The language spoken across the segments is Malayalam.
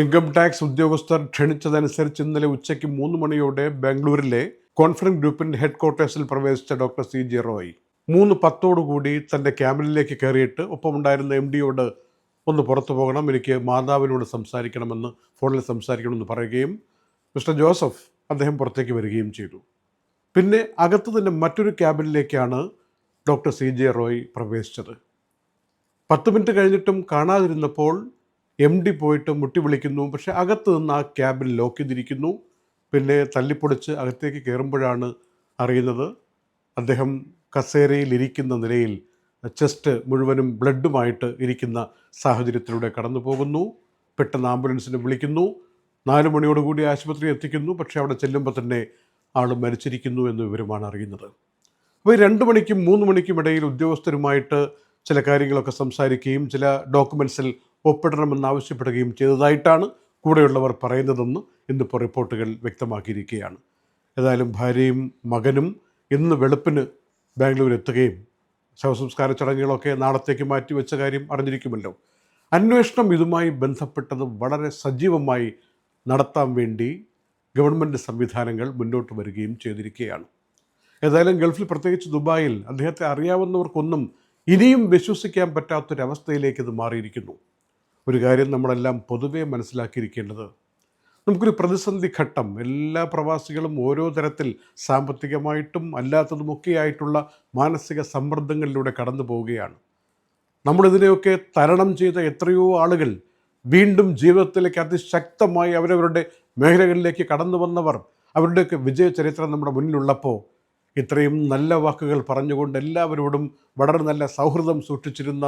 ഇൻകം ടാക്സ് ഉദ്യോഗസ്ഥർ ക്ഷണിച്ചതനുസരിച്ച് ഇന്നലെ ഉച്ചയ്ക്ക് മൂന്ന് മണിയോടെ ബാംഗ്ലൂരിലെ കോൺഫറൻസ് ഗ്രൂപ്പിന്റെ ഹെഡ് ക്വാർട്ടേഴ്സിൽ പ്രവേശിച്ച ഡോക്ടർ സി ജി റോയ്. മൂന്ന് പത്തോടുകൂടി തന്റെ ക്യാബിനിലേക്ക് കയറിയിട്ട് ഒപ്പമുണ്ടായിരുന്ന എം ഡിയോട് ഒന്ന് പുറത്തു പോകണം എനിക്ക് മാതാവിനോട് സംസാരിക്കണമെന്ന് ഫോണിൽ സംസാരിക്കണമെന്ന് പറയുകയും മിസ്റ്റർ ജോസഫ് അദ്ദേഹം പുറത്തേക്ക് വരികയും ചെയ്തു. പിന്നെ അകത്ത് തന്നെ മറ്റൊരു ക്യാബിനിലേക്കാണ് ഡോക്ടർ സി ജെ റോയ് പ്രവേശിച്ചത്. പത്ത് മിനിറ്റ് കഴിഞ്ഞിട്ടും കാണാതിരുന്നപ്പോൾ എം ഡി പോയിട്ട് മുട്ടി വിളിക്കുന്നു. പക്ഷേ അകത്ത് നിന്ന് ആ ക്യാബിൽ ലോക്ക് ചെയ്തിരിക്കുന്നു. പിന്നെ തല്ലിപ്പൊടിച്ച് അകത്തേക്ക് കയറുമ്പോഴാണ് അറിയുന്നത് അദ്ദേഹം കസേരയിൽ ഇരിക്കുന്ന നിലയിൽ ചെസ്റ്റ് മുഴുവനും ബ്ലഡുമായിട്ട് ഇരിക്കുന്ന സാഹചര്യത്തിലൂടെ കടന്നു പോകുന്നു പെട്ടെന്ന് ആംബുലൻസിനെ വിളിക്കുന്നു. നാല് മണിയോടുകൂടി ആശുപത്രി എത്തിക്കുന്നു. പക്ഷേ അവിടെ ചെല്ലുമ്പോൾ തന്നെ ആൾ മരിച്ചിരിക്കുന്നു എന്ന വിവരമാണ് അറിയുന്നത്. അപ്പോൾ ഈ രണ്ട് മണിക്കും മൂന്ന് മണിക്കും ഇടയിൽ ഉദ്യോഗസ്ഥരുമായിട്ട് ചില കാര്യങ്ങളൊക്കെ സംസാരിക്കുകയും ചില ഡോക്യുമെൻസിൽ ഒപ്പിടണമെന്ന് ആവശ്യപ്പെടുകയും ചെയ്തതായിട്ടാണ് കൂടെയുള്ളവർ പറയുന്നതെന്ന് ഇന്നിപ്പോൾ റിപ്പോർട്ടുകൾ വ്യക്തമാക്കിയിരിക്കുകയാണ്. ഏതായാലും ഭാര്യയും മകനും ഇന്ന് വെളുപ്പിന് ബാംഗ്ലൂർ എത്തുകയും ശവസംസ്കാര ചടങ്ങുകളൊക്കെ നാളത്തേക്ക് മാറ്റിവെച്ച കാര്യം അറിഞ്ഞിരിക്കുമല്ലോ. അന്വേഷണം ഇതുമായി ബന്ധപ്പെട്ടത് വളരെ സജീവമായി നടത്താൻ വേണ്ടി ഗവൺമെന്റ് സംവിധാനങ്ങൾ മുന്നോട്ട് വരികയും ചെയ്തിരിക്കുകയാണ്. ഏതായാലും ഗൾഫിൽ പ്രത്യേകിച്ച് ദുബായിൽ അദ്ദേഹത്തെ അറിയാവുന്നവർക്കൊന്നും ഇനിയും വിശ്വസിക്കാൻ പറ്റാത്തൊരവസ്ഥയിലേക്ക് ഇത് മാറിയിരിക്കുന്നു. ഒരു കാര്യം നമ്മളെല്ലാം പൊതുവേ മനസ്സിലാക്കിയിരിക്കേണ്ടത്. നമുക്കൊരു പ്രതിസന്ധി ഘട്ടം എല്ലാ പ്രവാസികളും ഓരോ തരത്തിൽ സാമ്പത്തികമായിട്ടും അല്ലാത്തതുമൊക്കെയായിട്ടുള്ള മാനസിക സമ്മർദ്ദങ്ങളിലൂടെ കടന്നു പോവുകയാണ്. നമ്മളിതിനെയൊക്കെ തരണം ചെയ്ത എത്രയോ ആളുകൾ വീണ്ടും ജീവിതത്തിലേക്ക് അതിശക്തമായി അവരവരുടെ മേഖലകളിലേക്ക് കടന്നു വന്നവർ അവരുടെയൊക്കെ വിജയ ചരിത്രം നമ്മുടെ മുന്നിലുള്ളപ്പോൾ ഇത്രയും നല്ല വാക്കുകൾ പറഞ്ഞുകൊണ്ട് എല്ലാവരോടും വളരെ നല്ല സൗഹൃദം സൂക്ഷിച്ചിരുന്ന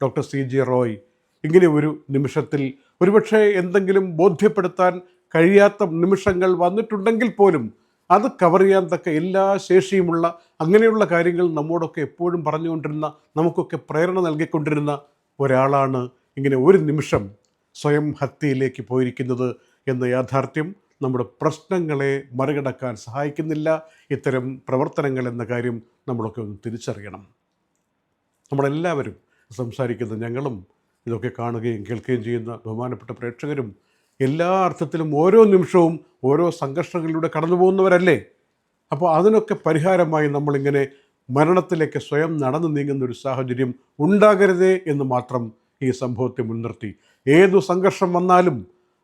ഡോക്ടർ സി ജി റോയ് ഇങ്ങനെ ഒരു നിമിഷത്തിൽ ഒരുപക്ഷെ എന്തെങ്കിലും ബോധ്യപ്പെടുത്താൻ കഴിയാത്ത നിമിഷങ്ങൾ വന്നിട്ടുണ്ടെങ്കിൽ പോലും അത് കവർ ചെയ്യാൻ തക്ക എല്ലാ ശേഷിയുമുള്ള അങ്ങനെയുള്ള കാര്യങ്ങൾ നമ്മോടൊക്കെ എപ്പോഴും പറഞ്ഞുകൊണ്ടിരുന്ന നമുക്കൊക്കെ പ്രേരണ നൽകിക്കൊണ്ടിരുന്ന ഒരാളാണ് ഇങ്ങനെ ഒരു നിമിഷം സ്വയം ഹത്യയിലേക്ക് പോയിരിക്കുന്നത് എന്ന യാഥാർത്ഥ്യം നമ്മുടെ പ്രശ്നങ്ങളെ മറികടക്കാൻ സഹായിക്കുന്നില്ല. ഇത്തരം പ്രവർത്തനങ്ങൾ എന്ന കാര്യം നമ്മളൊക്കെ ഒന്ന് തിരിച്ചറിയണം. നമ്മളെല്ലാവരും സംസാരിക്കുന്ന ഞങ്ങളും ഇതൊക്കെ കാണുകയും കേൾക്കുകയും ചെയ്യുന്ന ബഹുമാനപ്പെട്ട പ്രേക്ഷകരും എല്ലാ അർത്ഥത്തിലും ഓരോ നിമിഷവും ഓരോ സംഘർഷങ്ങളിലൂടെ കടന്നു പോകുന്നവരല്ലേ? അപ്പോൾ അതിനൊക്കെ പരിഹാരമായി നമ്മളിങ്ങനെ മരണത്തിലേക്ക് സ്വയം നടന്നു നീങ്ങുന്ന ഒരു സാഹചര്യം ഉണ്ടാകരുതേ എന്ന് മാത്രം ഈ സംഭവത്തെ മുൻനിർത്തി. ഏതു സംഘർഷം വന്നാലും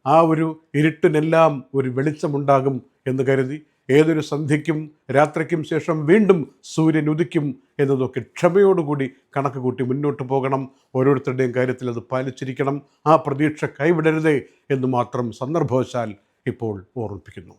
ആ ഒരു ഇരുട്ടിനെല്ലാം ഒരു വെളിച്ചമുണ്ടാകും എന്ന് കരുതി ഏതൊരു സന്ധ്യയ്ക്കും രാത്രിക്കും ശേഷം വീണ്ടും സൂര്യൻ ഉദിക്കും എന്നതൊക്കെ ക്ഷമയോടുകൂടി കണക്ക് കൂട്ടി മുന്നോട്ട് പോകണം. ഓരോരുത്തരുടെയും കാര്യത്തിൽ അത് പാലിച്ചിരിക്കണം. ആ പ്രതീക്ഷ കൈവിടരുതേ എന്ന് മാത്രം സന്ദർഭവശാൽ ഇപ്പോൾ ഓർമ്മിപ്പിക്കുന്നു.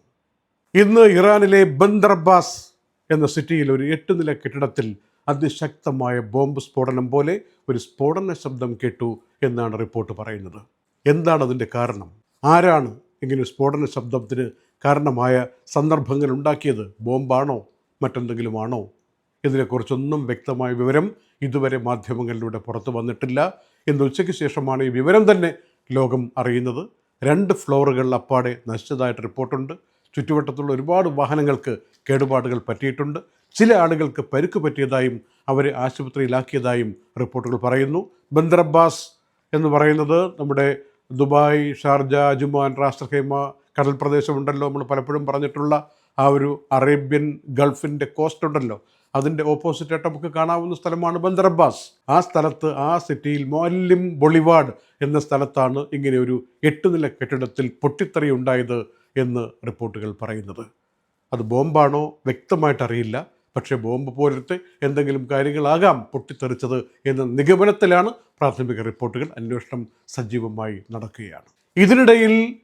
ഇന്ന് ഇറാനിലെ ബന്ദർബാസ് എന്ന സിറ്റിയിൽ ഒരു എട്ട് നില കെട്ടിടത്തിൽ അതിശക്തമായ ബോംബ് സ്ഫോടനം പോലെ ഒരു സ്ഫോടന ശബ്ദം കേട്ടു എന്നാണ് റിപ്പോർട്ട് പറയുന്നത്. എന്താണ് അതിന്റെ കാരണം? ആരാണ് ഒരു സ്ഫോടന ശബ്ദത്തിന് കാരണമായ സന്ദർഭങ്ങൾ ഉണ്ടാക്കിയത് ബോംബാണോ? മറ്റെന്തെങ്കിലും ആണോ ഇതിനെക്കുറിച്ചൊന്നും വ്യക്തമായ വിവരം ഇതുവരെ മാധ്യമങ്ങളിലൂടെ പുറത്തു വന്നിട്ടില്ല. ഇന്ന് ഉച്ചയ്ക്ക് ശേഷമാണ് ഈ വിവരം തന്നെ ലോകം അറിയുന്നത്. രണ്ട് ഫ്ലോറുകൾ അപ്പാടെ നശിച്ചതായിട്ട് റിപ്പോർട്ടുണ്ട്. ചുറ്റുവട്ടത്തുള്ള ഒരുപാട് വാഹനങ്ങൾക്ക് കേടുപാടുകൾ പറ്റിയിട്ടുണ്ട്. ചില ആളുകൾക്ക് പരുക്ക് പറ്റിയതായും അവരെ ആശുപത്രിയിലാക്കിയതായും റിപ്പോർട്ടുകൾ പറയുന്നു. ബന്ദർ അബ്ബാസ് എന്ന് പറയുന്നത് നമ്മുടെ ദുബായ് ഷാർജ അജുമാൻ റാസ്ത്രഖൈമ കടൽ പ്രദേശമുണ്ടല്ലോ നമ്മൾ പലപ്പോഴും പറഞ്ഞിട്ടുള്ള ആ ഒരു അറേബ്യൻ ഗൾഫിന്റെ കോസ്റ്റ് ഉണ്ടല്ലോ. അതിന്റെ ഓപ്പോസിറ്റായിട്ട് നമുക്ക് കാണാവുന്ന സ്ഥലമാണ് ബന്ദർബാസ് ആ സ്ഥലത്ത് ആ സിറ്റിയിൽ മൊല്ലിം ബൊളിവാഡ് എന്ന സ്ഥലത്താണ് ഇങ്ങനെ ഒരു എട്ട് നില കെട്ടിടത്തിൽ പൊട്ടിത്തെറി ഉണ്ടായത് എന്ന് റിപ്പോർട്ടുകൾ പറയുന്നത്. അത് ബോംബാണോ? വ്യക്തമായിട്ട് അറിയില്ല. പക്ഷേ ബോംബ് പോലത്തെ എന്തെങ്കിലും കാര്യങ്ങളാകാം പൊട്ടിത്തെറിച്ചത് എന്ന നിഗമനത്തിലാണ് പ്രാഥമിക റിപ്പോർട്ടുകൾ അന്വേഷണം സജീവമായി നടക്കുകയാണ്. ഇതിനിടയിൽ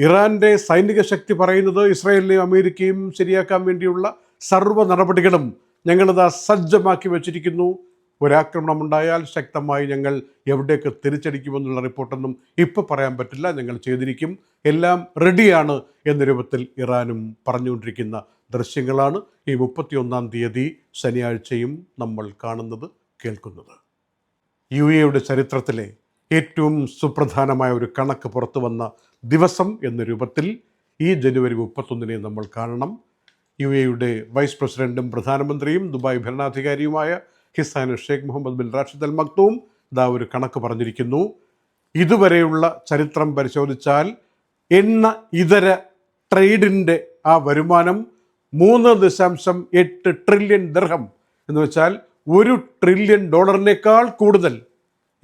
ഇറാന്റെ സൈനിക ശക്തി പറയുന്നത് ഇസ്രായേലിനെയും അമേരിക്കയും ശരിയാക്കാൻ വേണ്ടിയുള്ള സർവ നടപടികളും ഞങ്ങളത് സജ്ജമാക്കി വച്ചിരിക്കുന്നു. ഒരാക്രമണം ഉണ്ടായാൽ ശക്തമായി ഞങ്ങൾ എവിടേക്ക് തിരിച്ചടിക്കുമെന്നുള്ള റിപ്പോർട്ടൊന്നും ഇപ്പോൾ പറയാൻ പറ്റില്ല. ഞങ്ങൾ ചെയ്തിരിക്കും. എല്ലാം റെഡിയാണ് എന്ന രൂപത്തിൽ ഇറാനും പറഞ്ഞുകൊണ്ടിരിക്കുന്ന ദൃശ്യങ്ങളാണ് ഈ മുപ്പത്തിയൊന്നാം തീയതി ശനിയാഴ്ചയും നമ്മൾ കാണുന്നത് കേൾക്കുന്നത്. യു എയുടെ ചരിത്രത്തിലെ ഏറ്റവും സുപ്രധാനമായ ഒരു കണക്ക് പുറത്തു വന്ന ദിവസം എന്ന രൂപത്തിൽ ഈ ജനുവരി മുപ്പത്തൊന്നിനെ നമ്മൾ കാണണം. യു എയുടെ വൈസ് പ്രസിഡന്റും പ്രധാനമന്ത്രിയും ദുബായ് ഭരണാധികാരിയുമായ Hisana Sheikh Mohammed bin Rashid al Maktoum ദാ ഒരു കണക്ക് പറഞ്ഞിരിക്കുന്നു. ഇതുവരെയുള്ള ചരിത്രം പരിശോധിച്ചാൽ എണ്ണ ഇതര ട്രേഡിന്റെ ആ വരുമാനം മൂന്ന് ദശാംശം എട്ട് ട്രില്യൺ ദർഹം എന്ന് വെച്ചാൽ ഒരു ട്രില്യൺ ഡോളറിനേക്കാൾ കൂടുതൽ.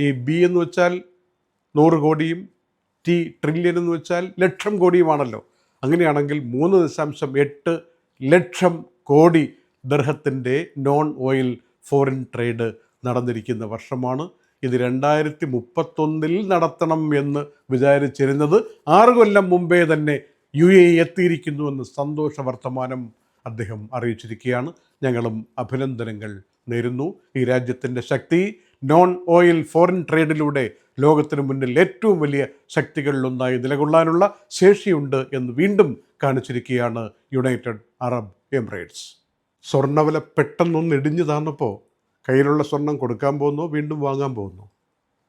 ഈ ബി എന്ന് വെച്ചാൽ നൂറ് കോടിയും ടി ട്രില്യൺ എന്ന് വെച്ചാൽ ലക്ഷം കോടിയുമാണല്ലോ. അങ്ങനെയാണെങ്കിൽ മൂന്ന് ദശാംശം എട്ട് ലക്ഷം കോടി ദർഹത്തിന്റെ നോൺ ഓയിൽ ഫോറിൻ ട്രേഡ് നടന്നിരിക്കുന്ന വർഷമാണ്. ഇത് രണ്ടായിരത്തി മുപ്പത്തൊന്നിൽ നടത്തണം എന്ന് വിചാരിച്ചിരുന്നത് ആറ് കൊല്ലം മുമ്പേ തന്നെ യു എ എത്തിയിരിക്കുന്നുവെന്ന് സന്തോഷ വർത്തമാനം അദ്ദേഹം അറിയിച്ചിരിക്കുകയാണ്. ഞങ്ങളും അഭിനന്ദനങ്ങൾ നേരുന്നു. ഈ രാജ്യത്തിന്റെ ശക്തി നോൺ ഓയിൽ ഫോറിൻ ട്രേഡിലൂടെ ലോകത്തിന് മുന്നിൽ ഏറ്റവും വലിയ ശക്തികളിലൊന്നായി നിലകൊള്ളാനുള്ള ശേഷിയുണ്ട് എന്ന് വീണ്ടും കാണിച്ചിരിക്കുകയാണ് യുണൈറ്റഡ് അറബ് എമിറേറ്റ്സ് സ്വർണവില പെട്ടെന്നൊന്ന് ഇടിഞ്ഞു താന്നപ്പോൾ കയ്യിലുള്ള സ്വർണം കൊടുക്കാൻ പോകുന്നു വീണ്ടും വാങ്ങാൻ പോകുന്നു?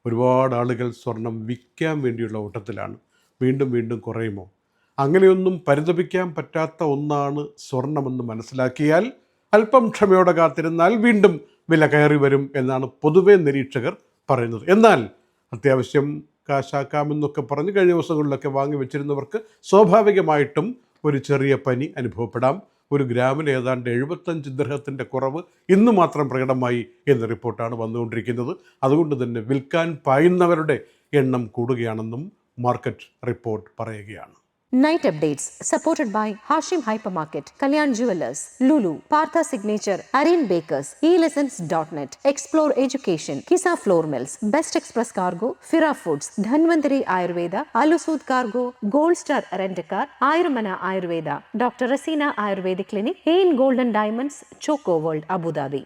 ഒരുപാട് ആളുകൾ സ്വർണം വിൽക്കാൻ വേണ്ടിയുള്ള ഓട്ടത്തിലാണ്. വീണ്ടും വീണ്ടും കുറയുമോ? അങ്ങനെയൊന്നും പരിതപിക്കാൻ പറ്റാത്ത ഒന്നാണ് സ്വർണമെന്ന് മനസ്സിലാക്കിയാൽ അല്പം ക്ഷമയോടെ കാത്തിരുന്നാൽ വീണ്ടും വില കയറി വരും എന്നാണ് പൊതുവെ നിരീക്ഷകർ പറയുന്നത്. എന്നാൽ അത്യാവശ്യം കാശാക്കാമെന്നൊക്കെ പറഞ്ഞ് കഴിഞ്ഞ ദിവസങ്ങളിലൊക്കെ വാങ്ങി വെച്ചിരുന്നവർക്ക് സ്വാഭാവികമായിട്ടും ഒരു ചെറിയ പനി അനുഭവപ്പെടാം. ഒരു ഗ്രാമിന് ഏതാണ്ട് എഴുപത്തഞ്ച് ദൃഹത്തിന്റെ കുറവ് ഇന്ന് മാത്രം പ്രകടമായി എന്ന റിപ്പോർട്ടാണ് വന്നുകൊണ്ടിരിക്കുന്നത്. അതുകൊണ്ട് തന്നെ വിൽക്കാൻ പായുന്നവരുടെ എണ്ണം കൂടുകയാണെന്നും മാർക്കറ്റ് റിപ്പോർട്ട് പറയുകയാണ്. Night updates supported by Hashim Hypermarket, Kalyan Jewelers, Lulu, Partha Signature, Aryan Bakers, eLessons.net, Explore Education, Kisa Floor Mills, Best Express Cargo, Fira Foods, Dhanvantari Ayurveda, Alusud Cargo, Gold Star Rent a Car, Ayurmana Ayurveda, Dr. Rasina Ayurvedic Clinic, Hain Golden Diamonds, Choco World, Abu Dhabi.